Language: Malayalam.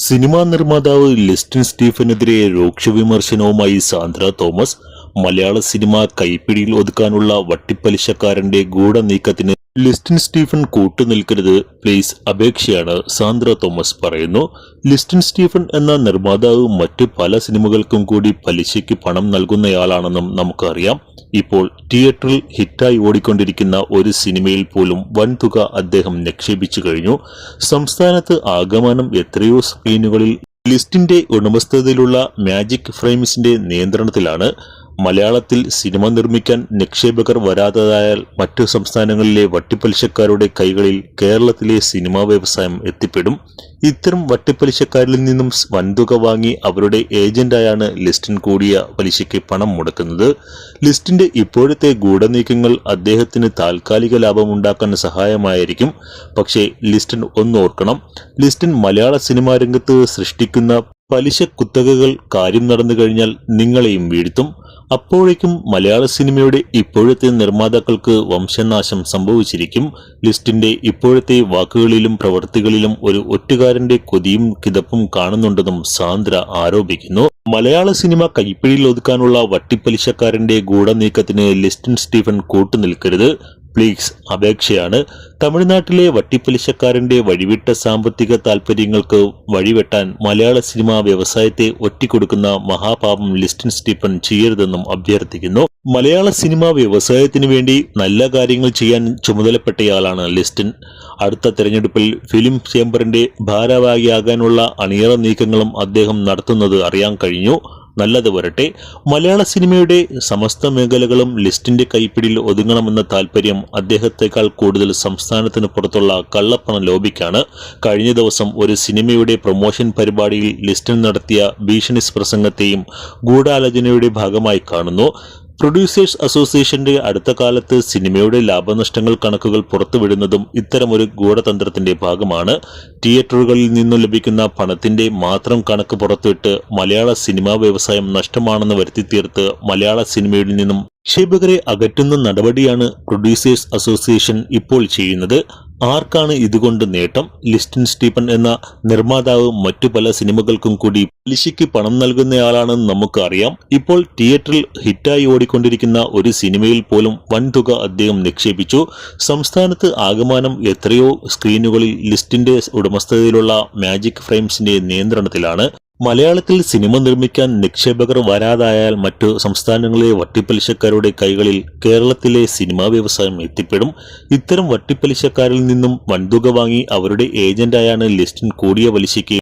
സിനിമാ നിർമ്മാതാവ് ലിസ്റ്റിൻ സ്റ്റീഫനെതിരെ രൂക്ഷ വിമർശനവുമായി സാന്ദ്ര തോമസ് മലയാള സിനിമ കൈപ്പിടിയിൽ ഒതുക്കാനുള്ള വട്ടിപ്പലിശക്കാരന്റെ ഗൂഢനീക്കത്തിന് ലിസ്റ്റിൻ സ്റ്റീഫൻ കൂട്ടുനിൽക്കരുത് പ്ലീസ് അപേക്ഷയാണ് സാന്ദ്ര തോമസ് പറയുന്നു. ലിസ്റ്റിൻ സ്റ്റീഫൻ എന്ന നിർമ്മാതാവ് മറ്റ് പല സിനിമകൾക്കും കൂടി പലിശയ്ക്ക് പണം നൽകുന്നയാളാണെന്നും നമുക്കറിയാം. ഇപ്പോൾ തിയേറ്ററിൽ ഹിറ്റായി ഓടിക്കൊണ്ടിരിക്കുന്ന ഒരു സിനിമയിൽ പോലും വൻതുക അദ്ദേഹം നിക്ഷേപിച്ചു കഴിഞ്ഞു. സംസ്ഥാനത്ത് ആഗമനം എത്രയോ സ്ക്രീനുകളിൽ ലിസ്റ്റിന്റെ ഉടമസ്ഥതയിലുള്ള മാജിക് ഫ്രെയിംസിന്റെ നിയന്ത്രണത്തിലാണ് മലയാളത്തിൽ സിനിമ നിർമ്മിക്കാൻ നിക്ഷേപകർ വരാത്തതായാൽ മറ്റു സംസ്ഥാനങ്ങളിലെ വട്ടിപ്പലിശക്കാരുടെ കൈകളിൽ കേരളത്തിലെ സിനിമാ വ്യവസായം എത്തിപ്പെടും. ഇത്തരം വട്ടിപ്പലിശക്കാരിൽ നിന്നും വൻതുക വാങ്ങി അവരുടെ ഏജന്റായാണ് ലിസ്റ്റിൻ കൂടിയ പലിശയ്ക്ക് പണം മുടക്കുന്നത്. ലിസ്റ്റിന്റെ ഇപ്പോഴത്തെ ഗൂഢനീക്കങ്ങൾ അദ്ദേഹത്തിന് താൽക്കാലിക ലാഭമുണ്ടാക്കാൻ സഹായമായിരിക്കും. പക്ഷേ ലിസ്റ്റിൻ ഒന്നോർക്കണം. ലിസ്റ്റിൻ മലയാള സിനിമാ രംഗത്ത് സൃഷ്ടിക്കുന്ന പലിശ കുത്തകകൾ കാര്യം നടന്നു കഴിഞ്ഞാൽ നിങ്ങളെയും വീഴ്ത്തും. അപ്പോഴേക്കും മലയാള സിനിമയുടെ ഇപ്പോഴത്തെ നിർമ്മാതാക്കൾക്ക് വംശനാശം സംഭവിച്ചിരിക്കും. ലിസ്റ്റിന്റെ ഇപ്പോഴത്തെ വാക്കുകളിലും പ്രവൃത്തികളിലും ഒരു ഒറ്റുകാരന്റെ കൊതിയും കിതപ്പും കാണുന്നുണ്ടെന്നും സാന്ദ്ര ആരോപിക്കുന്നു. മലയാള സിനിമ കൈപ്പിടിയിൽ ഒതുക്കാനുള്ള വട്ടിപ്പലിശക്കാരന്റെ ഗൂഢനീക്കത്തിന് ലിസ്റ്റിൻ സ്റ്റീഫൻ കൂട്ടുനിൽക്കരുത്. പ്ലീസ് അപേക്ഷയാണ്. തമിഴ്നാട്ടിലെ വട്ടിപ്പലിശക്കാരന്റെ വഴിവിട്ട സാമ്പത്തിക താൽപര്യങ്ങൾക്ക് വഴിവെട്ടാൻ മലയാള സിനിമാ വ്യവസായത്തെ ഒറ്റിക്കൊടുക്കുന്ന മഹാപാപം ലിസ്റ്റിൻ സ്റ്റീഫൻ ചെയ്യരുതെന്നും അഭ്യർത്ഥിക്കുന്നു. മലയാള സിനിമാ വ്യവസായത്തിനു വേണ്ടി നല്ല കാര്യങ്ങൾ ചെയ്യാൻ ചുമതലപ്പെട്ടയാളാണ് ലിസ്റ്റിൻ. അടുത്ത തെരഞ്ഞെടുപ്പിൽ ഫിലിം ചേംബറിന്റെ ഭാരവാഹിയാകാനുള്ള അണിയറ നീക്കങ്ങളും അദ്ദേഹം നടത്തുന്നത് അറിയാൻ കഴിഞ്ഞു. നല്ലത് വരട്ടെ. മലയാള സിനിമയുടെ സമസ്ത മേഖലകളും ലിസ്റ്റിന്റെ കൈപ്പിടിയിൽ ഒതുങ്ങണമെന്ന താൽപര്യം അദ്ദേഹത്തെക്കാൾ കൂടുതൽ സംസ്ഥാനത്തിന് പുറത്തുള്ള കള്ളപ്പണ ലോബിക്കാണ്. കഴിഞ്ഞ ദിവസം ഒരു സിനിമയുടെ പ്രൊമോഷൻ പരിപാടിയിൽ ലിസ്റ്റിൽ നടത്തിയ ഭീഷണി പ്രസംഗത്തെയും ഗൂഢാലോചനയുടെ ഭാഗമായി കാണുന്നു. പ്രൊഡ്യൂസേഴ്സ് അസോസിയേഷന്റെ അടുത്ത കാലത്ത് സിനിമയുടെ ലാഭനഷ്ടങ്ങൾ കണക്കുകൾ പുറത്തുവിടുന്നതും ഇത്തരമൊരു ഗൂഢതന്ത്രത്തിന്റെ ഭാഗമാണ്. തിയേറ്ററുകളിൽ നിന്നും ലഭിക്കുന്ന പണത്തിന്റെ മാത്രം കണക്ക് പുറത്തുവിട്ട് മലയാള സിനിമാ വ്യവസായം നഷ്ടമാണെന്ന് വരുത്തിത്തീർത്ത് മലയാള സിനിമയിൽ നിന്നും നിക്ഷേപകരെ അകറ്റുന്ന നടപടിയാണ് പ്രൊഡ്യൂസേഴ്സ് അസോസിയേഷൻ ഇപ്പോൾ ചെയ്യുന്നത്. ആർക്കാണ് ഇതുകൊണ്ട് നേട്ടം? ലിസ്റ്റിൻ സ്റ്റീഫൻ എന്ന നിർമ്മാതാവ് മറ്റു പല സിനിമകൾക്കും കൂടി പലിശയ്ക്ക് പണം നൽകുന്നയാളാണെന്ന് നമുക്കറിയാം. ഇപ്പോൾ തിയേറ്ററിൽ ഹിറ്റായി ഓടിക്കൊണ്ടിരിക്കുന്ന ഒരു സിനിമയിൽ പോലും വൻതുക അദ്ദേഹം നിക്ഷേപിച്ചു. സംസ്ഥാനത്ത് ആകമാനം എത്രയോ സ്ക്രീനുകളിൽ ലിസ്റ്റിന്റെ ഉടമസ്ഥതയിലുള്ള മാജിക് ഫ്രെയിംസിന്റെ നിയന്ത്രണത്തിലാണ് മലയാളത്തിൽ സിനിമ നിർമ്മിക്കാൻ നിക്ഷേപകർ വരാതായാൽ മറ്റു സംസ്ഥാനങ്ങളിലെ വട്ടിപ്പലിശക്കാരുടെ കൈകളിൽ കേരളത്തിലെ സിനിമാ വ്യവസായം എത്തിപ്പെടും. ഇത്തരം വട്ടിപ്പലിശക്കാരിൽ നിന്നും വൻതുക വാങ്ങി അവരുടെ ഏജന്റായാണ് ലിസ്റ്റിൻ കൂടിയ പലിശയ്ക്ക്